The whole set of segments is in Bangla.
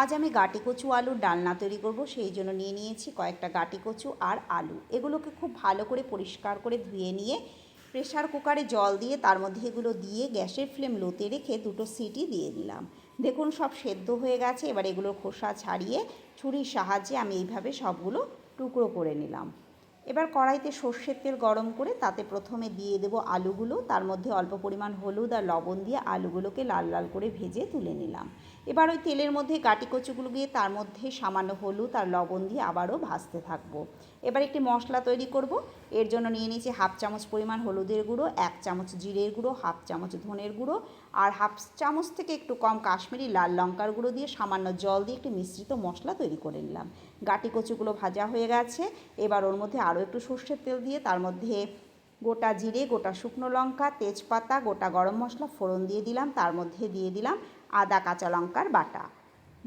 আজ আমি গাটি কচু আলুর ডালনা তৈরি করব, সেই জন্য নিয়ে নিয়েছি কয়েকটা গাটি কচু আর আলু। এগুলোকে খুব ভালো করে পরিষ্কার করে ধুয়ে নিয়ে প্রেশার কুকারে জল দিয়ে তার মধ্যে এগুলো দিয়ে গ্যাসের ফ্লেম লোতে রেখে দুটো সিটি দিয়ে দিলাম দেখুন, সব সেদ্ধ হয়ে গেছে। এবার এগুলোর খোসা ছাড়িয়ে ছুরির সাহায্যে আমি এইভাবে সবগুলো টুকরো করে নিলাম। এবার কড়াইতে সর্ষের তেল গরম করে তাতে প্রথমে দিয়ে দেবো আলুগুলো। তার মধ্যে অল্প পরিমাণ হলুদ আর লবণ দিয়ে আলুগুলোকে লাল লাল করে ভেজে তুলে নিলাম। এবার ওই তেলের মধ্যে গাটি কচুগুলো দিয়ে তার মধ্যে সামান্য হলুদ আর লবণ দিয়ে আবারও ভাজতে থাকব। এবার একটি মশলা তৈরি করব। এর জন্য নিয়ে নিয়েছি হাফ চামচ পরিমাণ হলুদের গুঁড়ো, এক চামচ জিরের গুঁড়ো, হাফ চামচ ধনের গুঁড়ো আর হাফ চামচ থেকে একটু কম কাশ্মীরি লাল লঙ্কার গুঁড়ো দিয়ে সামান্য জল দিয়ে একটি মিশ্রিত মশলা তৈরি করে নিলাম। গাটি কচুগুলো ভাজা হয়ে গেছে। এবার ওর মধ্যে আরও একটু সর্ষের তেল দিয়ে, তার মধ্যে গোটা জিরে, গোটা শুকনো লঙ্কা, তেজপাতা, গোটা গরম মশলা, ফোড়ন দিয়ে দিলাম, তার মধ্যে দিয়ে দিলাম আদা, কাঁচা লঙ্কার বাটা,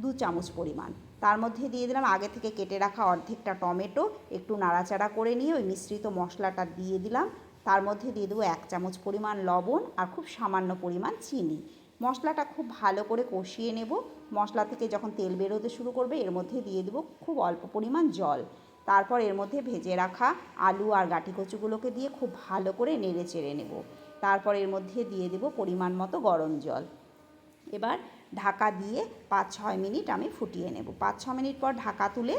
দু চামচ পরিমাণ। তার মধ্যে দিয়ে দিলাম আগে থেকে কেটে রাখা অর্ধেকটা টমেটো, একটু নাড়াচাড়া করে নিয়ে ওই মিশ্রিত মশলাটা দিয়ে দিলাম। তার মধ্যে দিয়ে দেবো এক চামচ পরিমাণ লবণ আর খুব সামান্য পরিমাণ চিনি। মশলাটা খুব ভালো করে কষিয়ে নেব। মশলা থেকে যখন তেল বেরোতে শুরু করবে, এর মধ্যে দিয়ে দেবো খুব অল্প পরিমাণ জল। তারপর এর মধ্যে ভেজে রাখা আলু আর গাটি কচুগুলোকে দিয়ে খুব ভালো করে নেড়ে চেড়ে নেব। তারপর এর মধ্যে দিয়ে দেবো পরিমাণ মতো গরম জল। এবার ঢাকা দিয়ে পাঁচ ছয় মিনিট আমি ফুটিয়ে নেব। পাঁচ ছ মিনিট পর ঢাকা তুলে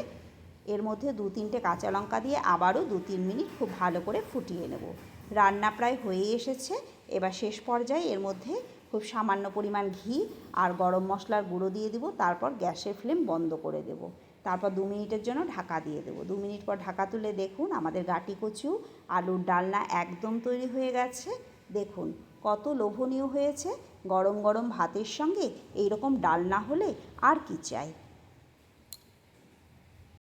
এর মধ্যে দু তিনটে কাঁচা লঙ্কা দিয়ে আবারও দু তিন মিনিট খুব ভালো করে ফুটিয়ে নেব। রান্না প্রায় হয়ে এসেছে। এবার শেষ পর্যায়ে এর মধ্যে খুব সামান্য পরিমাণ ঘি আর গরম মশলার গুঁড়ো দিয়ে দেবো। তারপর গ্যাসের ফ্লেম বন্ধ করে দেবো। তারপর দু মিনিটের জন্য ঢাকা দিয়ে দেবো। দু মিনিট পর ঢাকা তুলে দেখুন আমাদের গাটি কচু, আলুর ডালনা একদম তৈরি হয়ে গেছে। দেখুন কত লোভনীয় হয়েছে। গরম গরম ভাতের সঙ্গে এইরকম ডালনা হলে আর কি চাই?